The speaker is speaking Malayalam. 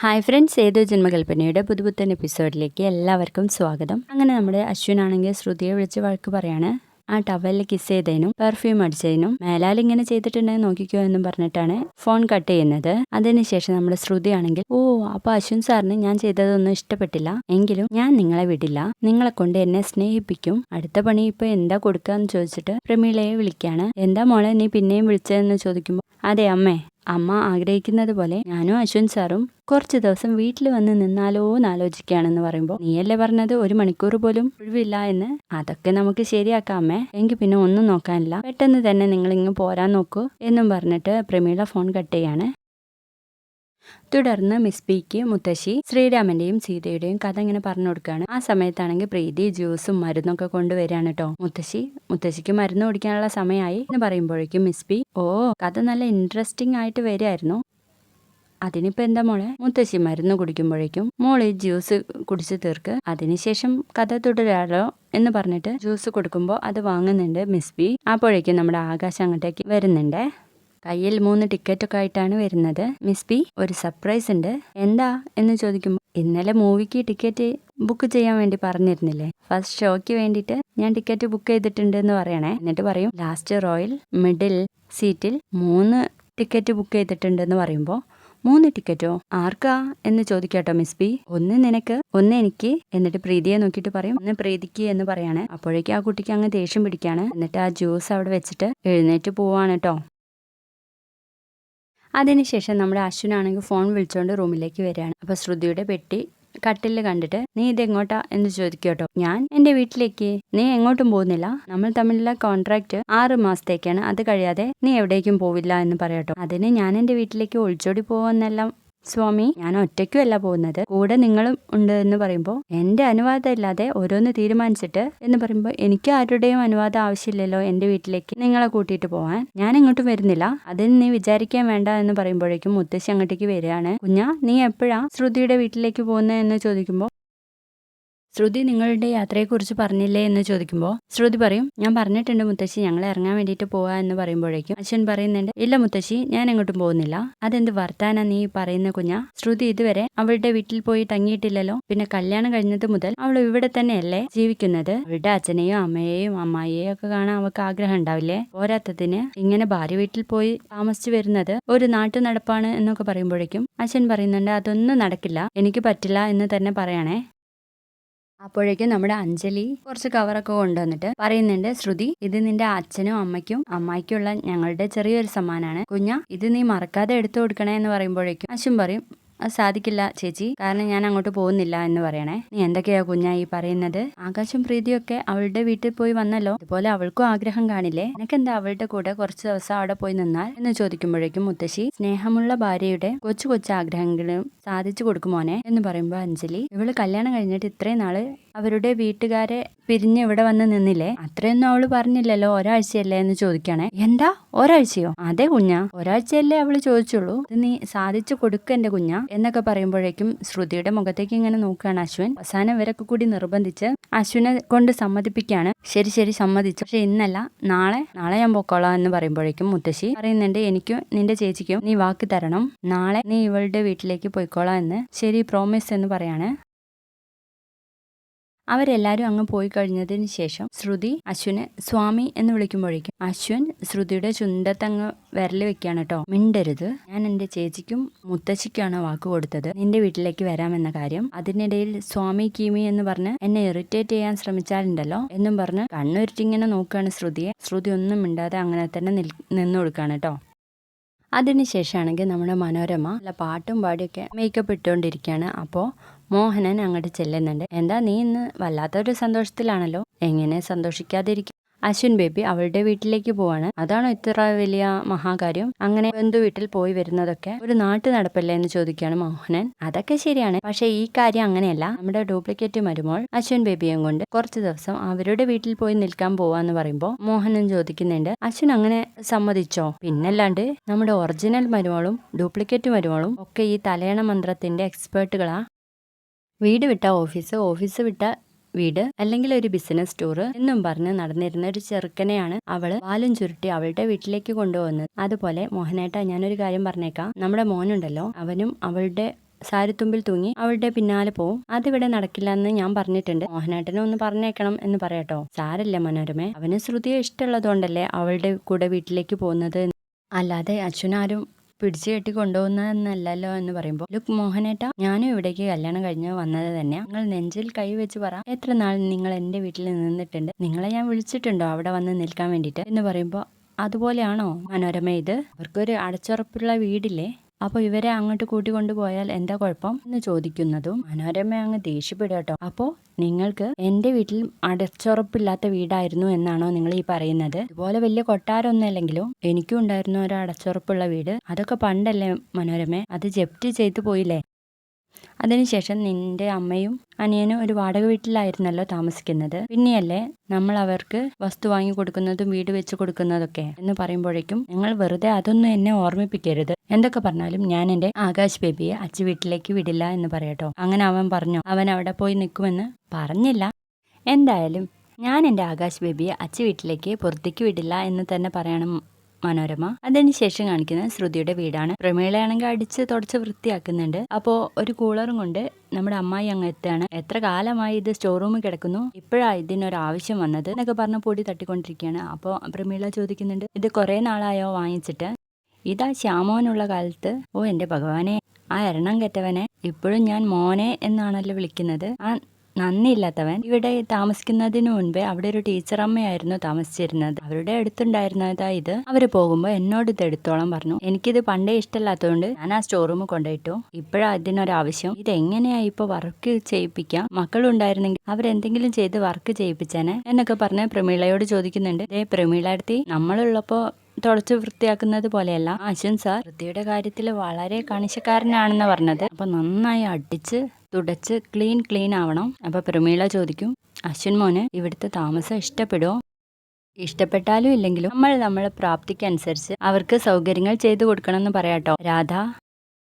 ഹായ് ഫ്രണ്ട്സ് ഏതോ ജന്മകൽപ്പനയുടെ പുതുപുത്തൻ എപ്പിസോഡിലേക്ക് എല്ലാവർക്കും സ്വാഗതം. അങ്ങനെ നമ്മുടെ അശ്വിനാണെങ്കിൽ ശ്രുതിയെ വിളിച്ച് വഴക്ക് പറയാണ്. ആ ടവലിൽ കിസ് ചെയ്തതിനും പെർഫ്യൂം അടിച്ചതിനും മേലാൽ ഇങ്ങനെ ചെയ്തിട്ടുണ്ടെങ്കിൽ നോക്കിക്കോ എന്നും പറഞ്ഞിട്ടാണ് ഫോൺ കട്ട് ചെയ്യുന്നത്. അതിനുശേഷം നമ്മുടെ ശ്രുതി ആണെങ്കിൽ ഓ അപ്പൊ അശ്വിൻ സാറിന് ഞാൻ ചെയ്തതൊന്നും ഇഷ്ടപ്പെട്ടില്ല. എങ്കിലും ഞാൻ നിങ്ങളെ വിടില്ല. നിങ്ങളെ കൊണ്ട് എന്നെ സ്നേഹിപ്പിക്കും. അടുത്ത പണി ഇപ്പൊ എന്താ കൊടുക്കാന്ന് ചോദിച്ചിട്ട് പ്രമീളയെ വിളിക്കാണ്. എന്താ മോളെ നീ പിന്നെയും വിളിച്ചതെന്ന് ചോദിക്കുമ്പോൾ അതെ അമ്മേ. അമ്മ ആഗ്രഹിക്കുന്നത് പോലെ ഞാനും അശ്വിൻ സാറും കുറച്ച് ദിവസം വീട്ടിൽ വന്ന് നിന്നാലോ എന്ന് ആലോചിക്കുകയാണെന്ന് പറയുമ്പോൾ നീയല്ലേ പറഞ്ഞത്? ഒരു മണിക്കൂർ പോലും ഒഴിവില്ല എന്ന്. അതൊക്കെ നമുക്ക് ശരിയാക്കാം അമ്മേ. എങ്കിൽ പിന്നെ ഒന്നും നോക്കാനില്ല. പെട്ടെന്ന് തന്നെ നിങ്ങൾ ഇങ്ങ് പോരാൻ നോക്കൂ എന്നും പറഞ്ഞിട്ട് പ്രമീള ഫോൺ കട്ട് ചെയ്യാണ്. തുടർന്ന് മിസ് പിക്ക് മുത്തശ്ശി ശ്രീരാമന്റെയും സീതയുടെയും കഥ ഇങ്ങനെ പറഞ്ഞു കൊടുക്കുകയാണ് ആ സമയത്താണെങ്കിൽ പ്രീതി ജ്യൂസും മരുന്നൊക്കെ കൊണ്ടുവരികയാണ് കേട്ടോ മുത്തശ്ശി മുത്തശ്ശിക്ക് മരുന്ന് കുടിക്കാനുള്ള സമയമായി എന്ന് പറയുമ്പോഴേക്കും മിസ് പി ഓ കഥ നല്ല ഇൻട്രസ്റ്റിംഗ് ആയിട്ട് വരികയായിരുന്നു. അതിനിപ്പോ എന്താ മോളെ? മുത്തശ്ശി മരുന്ന് കുടിക്കുമ്പോഴേക്കും മോൾ ജ്യൂസ് കുടിച്ച് തീർക്ക്. അതിനുശേഷം കഥ തുടരാലോ എന്ന് പറഞ്ഞിട്ട് ജ്യൂസ് കൊടുക്കുമ്പോൾ അത് വാങ്ങുന്നുണ്ട് മിസ് പി. അപ്പോഴേക്കും നമ്മുടെ ആകാശം അങ്ങോട്ടേക്ക് വരുന്നുണ്ട്. കയ്യിൽ മൂന്ന് ടിക്കറ്റ് ഒക്കെ ആയിട്ടാണ് വരുന്നത്. മിസ് പി ഒരു സർപ്രൈസ് ഉണ്ട്. എന്താ എന്ന് ചോദിക്കുമ്പോൾ ഇന്നലെ മൂവിക്ക് ടിക്കറ്റ് ബുക്ക് ചെയ്യാൻ വേണ്ടി പറഞ്ഞിരുന്നില്ലേ? ഫസ്റ്റ് ഷോയ്ക്ക് വേണ്ടിയിട്ട് ഞാൻ ടിക്കറ്റ് ബുക്ക് ചെയ്തിട്ടുണ്ട് എന്ന് പറയണേ. എന്നിട്ട് പറയും ലാസ്റ്റ് റോയൽ മിഡിൽ സീറ്റിൽ മൂന്ന് ടിക്കറ്റ് ബുക്ക് ചെയ്തിട്ടുണ്ട് എന്ന് പറയുമ്പോൾ മൂന്ന് ടിക്കറ്റോ? ആർക്കാ? എന്ന് ചോദിക്കാട്ടോ മിസ് ബി ഒന്ന് നിനക്ക് ഒന്ന് എനിക്ക്. എന്നിട്ട് പ്രീതിയെ നോക്കിയിട്ട് പറയും ഒന്ന് പ്രീതിക്ക് എന്ന് പറയാണ്. അപ്പോഴേക്കും ആ കുട്ടിക്ക് അങ്ങ് ദേഷ്യം പിടിക്കാണ്. എന്നിട്ട് ആ ജ്യൂസ് അവിടെ വെച്ചിട്ട് എഴുന്നേറ്റ് പോവാണ് കേട്ടോ അതിനുശേഷം നമ്മുടെ അശ്വിനാണെങ്കിൽ ഫോൺ വിളിച്ചുകൊണ്ട് റൂമിലേക്ക് വരികയാണ്. അപ്പൊ ശ്രുതിയുടെ പെട്ടി കട്ടിൽ കണ്ടിട്ട് നീ ഇത് എങ്ങോട്ടാ എന്ന് ചോദിക്കട്ടോ ഞാൻ എന്റെ വീട്ടിലേക്ക്. നീ എങ്ങോട്ടും പോകുന്നില്ല. നമ്മൾ തമ്മിലുള്ള കോൺട്രാക്ട് ആറ് മാസത്തേക്കാണ്. അത് കഴിയാതെ നീ എവിടേക്കും പോവില്ല എന്ന് പറയട്ടോ അതിന് ഞാൻ എന്റെ വീട്ടിലേക്ക് ഒളിച്ചോടി പോവെന്നെല്ലാം സ്വാമി ഞാൻ ഒറ്റയ്ക്കുമല്ല പോകുന്നത്. കൂടെ നിങ്ങളും ഉണ്ട് എന്ന് പറയുമ്പോൾ എന്റെ അനുവാദം ഇല്ലാതെ ഓരോന്ന് തീരുമാനിച്ചിട്ട് എന്ന് പറയുമ്പോൾ എനിക്ക് ആരുടെയും അനുവാദം ആവശ്യമില്ലല്ലോ എന്റെ വീട്ടിലേക്ക് നിങ്ങളെ കൂട്ടിയിട്ട് പോവാൻ. ഞാൻ ഇങ്ങോട്ടും വരുന്നില്ല. അതിന് നീ വിചാരിക്കാൻ വേണ്ട എന്ന് പറയുമ്പോഴേക്കും മുത്തശ്ശി അങ്ങോട്ടേക്ക് വരികയാണ്. കുഞ്ഞ നീ എപ്പോഴാ ശ്രുതിയുടെ വീട്ടിലേക്ക് പോകുന്നത് എന്ന് ചോദിക്കുമ്പോൾ ശ്രുതി നിങ്ങളുടെ യാത്രയെക്കുറിച്ച് പറഞ്ഞില്ലേ എന്ന് ചോദിക്കുമ്പോൾ ശ്രുതി പറയും ഞാൻ പറഞ്ഞിട്ടുണ്ട് മുത്തശ്ശി ഞങ്ങൾ ഇറങ്ങാൻ വേണ്ടിയിട്ട് പോവാ എന്ന് പറയുമ്പോഴേക്കും അച്ഛൻ പറയുന്നുണ്ട് ഇല്ല മുത്തശ്ശി ഞാൻ എങ്ങോട്ടും പോകുന്നില്ല. അതെന്ത് വർത്താന നീ പറയുന്ന കുഞ്ഞ? ശ്രുതി ഇതുവരെ അവളുടെ വീട്ടിൽ പോയി തങ്ങിയിട്ടില്ലല്ലോ. പിന്നെ കല്യാണം കഴിഞ്ഞത് മുതൽ അവൾ ഇവിടെ തന്നെയല്ലേ ജീവിക്കുന്നത്? അവളുടെ അച്ഛനെയും അമ്മയെയും അമ്മായിയെയും ഒക്കെ കാണാൻ അവൾക്ക് ആഗ്രഹം ഉണ്ടാവില്ലേ? പോരാത്തതിന് ഇങ്ങനെ ഭാര്യ വീട്ടിൽ പോയി താമസിച്ചു വരുന്നത് ഒരു നാട്ടു നടപ്പാണ് എന്നൊക്കെ പറയുമ്പോഴേക്കും അച്ഛൻ പറയുന്നുണ്ട് അതൊന്നും നടക്കില്ല. എനിക്ക് പറ്റില്ല എന്ന് തന്നെ പറയണേ. അപ്പോഴേക്കും നമ്മുടെ അഞ്ജലി കുറച്ച് കവറൊക്കെ കൊണ്ടുവന്നിട്ട് പറയുന്നുണ്ട് ശ്രുതി ഇത് നിന്റെ അച്ഛനും അമ്മയ്ക്കും അമ്മായിക്കുള്ള ഞങ്ങളുടെ ചെറിയൊരു സമ്മാനാണ്. കുഞ്ഞ ഇത് നീ മറക്കാതെ എടുത്തു കൊടുക്കണേ എന്ന് പറയുമ്പോഴേക്കും അശ്വൻ പറയും അത് സാധിക്കില്ല ചേച്ചി. കാരണം ഞാൻ അങ്ങോട്ട് പോകുന്നില്ല എന്ന് പറയണേ. നീ എന്തൊക്കെയാ കുഞ്ഞാ ഈ പറയുന്നത്? ആകാശം പ്രീതിയൊക്കെ അവളുടെ വീട്ടിൽ പോയി വന്നല്ലോ. അതുപോലെ അവൾക്കും ആഗ്രഹം കാണില്ലേ? എനിക്കെന്താ അവളുടെ കൂടെ കുറച്ച് ദിവസം അവിടെ പോയി നിന്നാൽ? എന്ന് ചോദിക്കുമ്പോഴേക്കും മുത്തശ്ശി സ്നേഹമുള്ള ഭാര്യയുടെ കൊച്ചു കൊച്ചു ആഗ്രഹങ്ങളും സാധിച്ചു കൊടുക്കുമോനെ എന്ന് പറയുമ്പോൾ അഞ്ജലി ഇവൾ കല്യാണം കഴിഞ്ഞിട്ട് ഇത്രയും നാൾ അവരുടെ വീട്ടുകാരെ പിരിഞ്ഞ് ഇവിടെ വന്ന് നിന്നില്ലേ? അത്രയൊന്നും അവൾ പറഞ്ഞില്ലല്ലോ ഒരാഴ്ചയല്ലേ? എന്ന് ചോദിക്കണേ. എന്താ? ഒരാഴ്ചയോ? അതെ കുഞ്ഞ ഒരാഴ്ചയല്ലേ അവൾ ചോദിച്ചുള്ളൂ. ഇത് നീ സാധിച്ചു കൊടുക്ക എന്റെ കുഞ്ഞ. എന്നൊക്കെ പറയുമ്പോഴേക്കും ശ്രുതിയുടെ മുഖത്തേക്ക് ഇങ്ങനെ നോക്കുകയാണ് അശ്വിൻ. അവസാനം ഇവരൊക്കെ കൂടി നിർബന്ധിച്ച് അശ്വിനെ കൊണ്ട് സമ്മതിപ്പിക്കുകയാണ്. ശരി ശരി സമ്മതിച്ചു. പക്ഷെ ഇന്നല്ല നാളെ നാളെ ഞാൻ പൊക്കോളാം എന്ന് പറയുമ്പോഴേക്കും മുത്തശ്ശി പറയുന്നുണ്ട് എനിക്കും നിന്റെ ചേച്ചിക്കും നീ വാക്ക് തരണം. നാളെ നീ ഇവളുടെ വീട്ടിലേക്ക് പോയിക്കോളാം എന്ന്. ശരി പ്രോമിസ് എന്ന് പറയാണ്. അവരെല്ലാരും അങ്ങ് പോയി കഴിഞ്ഞതിന് ശേഷം ശ്രുതി അശ്വിനെ സ്വാമി എന്ന് വിളിക്കുമ്പോഴേക്കും അശ്വിൻ ശ്രുതിയുടെ ചുണ്ടത്തങ്ങ് വിരൽ വെക്കുകയാണ് കേട്ടോ. മിണ്ടരുത്. ഞാൻ എന്റെ ചേച്ചിക്കും മുത്തശ്ശിക്കാണ് വാക്ക് കൊടുത്തത്. നിന്റെ വീട്ടിലേക്ക് വരാമെന്ന കാര്യം. അതിനിടയിൽ സ്വാമി കീമി എന്ന് പറഞ്ഞ് എന്നെ ഇറിറ്റേറ്റ് ചെയ്യാൻ ശ്രമിച്ചാലുണ്ടല്ലോ എന്നും പറഞ്ഞ് കണ്ണുരുട്ടിങ്ങനെ നോക്കുകയാണ് ശ്രുതിയെ. ശ്രുതി ഒന്നും മിണ്ടാതെ അങ്ങനെ തന്നെ നിൽ നിന്നു കൊടുക്കുകയാണ് കേട്ടോ. അതിനുശേഷമാണെങ്കിൽ നമ്മുടെ മനോരമ നല്ല പാട്ടും പാടിയൊക്കെ മേക്കപ്പ് ഇട്ടുകൊണ്ടിരിക്കുകയാണ്. അപ്പോൾ മോഹനൻ അങ്ങോട്ട് ചെല്ലുന്നുണ്ട്. എന്താ നീ ഇന്ന് വല്ലാത്തൊരു സന്തോഷത്തിലാണല്ലോ? എങ്ങനെ സന്തോഷിക്കാതിരിക്കും? അശ്വിൻ ബേബി അവളുടെ വീട്ടിലേക്ക് പോവാണ്. അതാണോ ഇത്ര വലിയ മഹാകാര്യം? അങ്ങനെ ബന്ധു വീട്ടിൽ പോയി വരുന്നതൊക്കെ ഒരു നാട്ടു നടപ്പല്ലേ എന്ന് ചോദിക്കുകയാണ് മോഹനൻ. അതൊക്കെ ശരിയാണ്. പക്ഷെ ഈ കാര്യം അങ്ങനെയല്ല. നമ്മുടെ ഡ്യൂപ്ലിക്കേറ്റ് വരുമ്പോൾ അശ്വിൻ ബേബിയും കൊണ്ട് കുറച്ച് ദിവസം അവരുടെ വീട്ടിൽ പോയി നിൽക്കാൻ പോവാന്ന് പറയുമ്പോൾ മോഹനൻ ചോദിക്കുന്നുണ്ട് അശ്വിൻ അങ്ങനെ സമ്മതിച്ചോ? പിന്നല്ലാണ്ട് നമ്മുടെ ഒറിജിനൽ മരുമോളും ഡ്യൂപ്ലിക്കേറ്റ് മരുമോളും ഒക്കെ ഈ തലയണ മന്ത്രത്തിന്റെ എക്സ്പേർട്ടുകളാ? വീട് വിട്ട ഓഫീസ് ഓഫീസ് വിട്ട വീട് അല്ലെങ്കിൽ ഒരു ബിസിനസ് ടൂർ എന്നും പറഞ്ഞ് നടന്നിരുന്ന ഒരു ചെറുക്കനെയാണ് അവൾ വാലും ചുരുട്ടി അവളുടെ വീട്ടിലേക്ക് കൊണ്ടുപോകുന്നത്. അതുപോലെ മോഹനേട്ട ഞാനൊരു കാര്യം പറഞ്ഞേക്കാം. നമ്മുടെ മോനുണ്ടല്ലോ അവനും അവളുടെ സാരിത്തുമ്പിൽ തൂങ്ങി അവളുടെ പിന്നാലെ പോവും. അതിവിടെ നടക്കില്ല എന്ന് ഞാൻ പറഞ്ഞിട്ടുണ്ട്. മോഹനേട്ടനെ ഒന്ന് പറഞ്ഞേക്കണം എന്ന് പറയട്ടോ. സാരല്ല മനോരമ? അവന് ശ്രുതിയെ ഇഷ്ടമുള്ളതുകൊണ്ടല്ലേ അവളുടെ കൂടെ വീട്ടിലേക്ക് പോകുന്നത് അല്ലാതെ അച്ഛനാരും പിടിച്ചു കെട്ടി കൊണ്ടുപോകുന്നതെന്നല്ലല്ലോ എന്ന് പറയുമ്പോൾ ലുക്ക് മോഹനേട്ട ഞാനും ഇവിടേക്ക് കല്യാണം കഴിഞ്ഞ് വന്നത് തന്നെ നിങ്ങൾ നെഞ്ചിൽ കൈ വെച്ച് പറ എത്ര നാൾ നിങ്ങൾ എന്റെ വീട്ടിൽ നിന്നിട്ടുണ്ട്? നിങ്ങളെ ഞാൻ വിളിച്ചിട്ടുണ്ടോ അവിടെ വന്ന് നിൽക്കാൻ വേണ്ടിയിട്ട്? എന്ന് പറയുമ്പോൾ അതുപോലെയാണോ മനോരമ ഇത്? അവർക്കൊരു അടച്ചുറപ്പുള്ള വീടില്ലേ? അപ്പോൾ ഇവരെ അങ്ങോട്ട് കൂട്ടിക്കൊണ്ടുപോയാൽ എന്താ കുഴപ്പം എന്ന് ചോദിക്കുന്നതും മനോരമ അങ്ങ് ദേഷ്യപ്പെടുകട്ടോ അപ്പോൾ നിങ്ങൾക്ക് എന്റെ വീട്ടിൽ അടച്ചുറപ്പില്ലാത്ത വീടായിരുന്നു എന്നാണോ നിങ്ങൾ ഈ പറയുന്നത്? ഇതുപോലെ വലിയ കൊട്ടാരമൊന്നുമല്ലെങ്കിലും എനിക്കും ഉണ്ടായിരുന്ന ഒരു അടച്ചുറപ്പുള്ള വീട്. അതൊക്കെ പണ്ടല്ലേ മനോരമ? അത് ജപ്തി ചെയ്തു പോയില്ലേ? അതിനുശേഷം നിന്റെ അമ്മയും അനിയനും ഒരു വാടക വീട്ടിലായിരുന്നല്ലോ താമസിക്കുന്നത്. പിന്നെയല്ലേ നമ്മൾ അവർക്ക് വസ്തു വാങ്ങി കൊടുക്കുന്നതും വീട് വെച്ച് കൊടുക്കുന്നതൊക്കെ എന്ന് പറയുമ്പോഴേക്കും നിങ്ങൾ വെറുതെ അതൊന്നും എന്നെ ഓർമ്മിപ്പിക്കരുത്. എന്തൊക്കെ പറഞ്ഞാലും ഞാൻ എന്റെ ആകാശ് ബേബിയെ അച്ഛ വീട്ടിലേക്ക് വിടില്ല എന്ന് പറയട്ടോ. അങ്ങനെ അവൻ പറഞ്ഞു അവൻ അവിടെ പോയി നിൽക്കുമെന്ന് പറഞ്ഞില്ല. എന്തായാലും ഞാൻ എന്റെ ആകാശ് ബേബിയെ അച്ഛ വീട്ടിലേക്ക് പുറത്തേക്ക് വിടില്ല എന്ന് തന്നെ പറയണം. മനോരമ. അതിനുശേഷം കാണിക്കുന്നത് ശ്രുതിയുടെ വീടാണ്. പ്രമീളയാണെങ്കിൽ അടിച്ച് തുടച്ച് വൃത്തിയാക്കുന്നുണ്ട്. അപ്പോൾ ഒരു കൂളറും കൊണ്ട് നമ്മുടെ അമ്മായി അങ്ങ് എത്താണ്. എത്ര കാലമായി ഇത് സ്റ്റോർ റൂമിൽ കിടക്കുന്നു. ഇപ്പോഴാ ഇതിനൊരു ആവശ്യം വന്നത് എന്നൊക്കെ പറഞ്ഞ് പൊടി തട്ടിക്കൊണ്ടിരിക്കുകയാണ്. അപ്പോൾ പ്രമീള ചോദിക്കുന്നുണ്ട് ഇത് കുറേ നാളായോ വാങ്ങിച്ചിട്ട്? ഇതാ ശ്യാമോനുള്ള കാലത്ത്. ഓ എന്റെ ഭഗവാനെ ആ എരണം കെറ്റവനെ ഇപ്പോഴും ഞാൻ മോനെ എന്നാണല്ലോ വിളിക്കുന്നത്. ആ നന്ദിയില്ലാത്തവൻ ഇവിടെ താമസിക്കുന്നതിന് മുൻപേ അവിടെ ഒരു ടീച്ചർ അമ്മയായിരുന്നു താമസിച്ചിരുന്നത്. അവരുടെ അടുത്തുണ്ടായിരുന്നതാ ഇത്. അവർ പോകുമ്പോൾ എന്നോട് ഇത് എടുത്തോളം പറഞ്ഞു. എനിക്കിത് പണ്ടേ ഇഷ്ടമല്ലാത്തതുകൊണ്ട് ഞാൻ ആ സ്റ്റോർ റൂമിൽ കൊണ്ടുപോയിട്ടു. ഇപ്പോഴാ ഇതിനൊരാവശ്യം. ഇത് എങ്ങനെയാ ഇപ്പൊ വർക്ക് ചെയ്യിപ്പിക്കാം? മക്കളുണ്ടായിരുന്നെങ്കിൽ അവരെന്തെങ്കിലും ചെയ്ത് വർക്ക് ചെയ്യിപ്പിച്ചേനെ എന്നൊക്കെ പറഞ്ഞ് പ്രമീളയോട് ചോദിക്കുന്നുണ്ട്. ദേ പ്രമീള അടുത്തി നമ്മളുള്ളപ്പോ തുടച്ച് വൃത്തിയാക്കുന്നത് പോലെയല്ല. അശ്വൻ സാർ വൃത്തിയുടെ കാര്യത്തിൽ വളരെ കണിശക്കാരനാണെന്ന് പറഞ്ഞത്. അപ്പൊ നന്നായി അടിച്ച് തുടച്ച് ക്ലീൻ ക്ലീൻ ആവണം. അപ്പൊ പ്രമീള ചോദിക്കും അശ്വൻ മോന് ഇവിടുത്തെ താമസം ഇഷ്ടപ്പെടുമോ ഇഷ്ടപ്പെട്ടാലും ഇല്ലെങ്കിലും നമ്മൾ നമ്മളെ പ്രാപ്തിക്കനുസരിച്ച് അവർക്ക് സൗകര്യങ്ങൾ ചെയ്തു കൊടുക്കണം എന്ന് പറയാട്ടോ. രാധ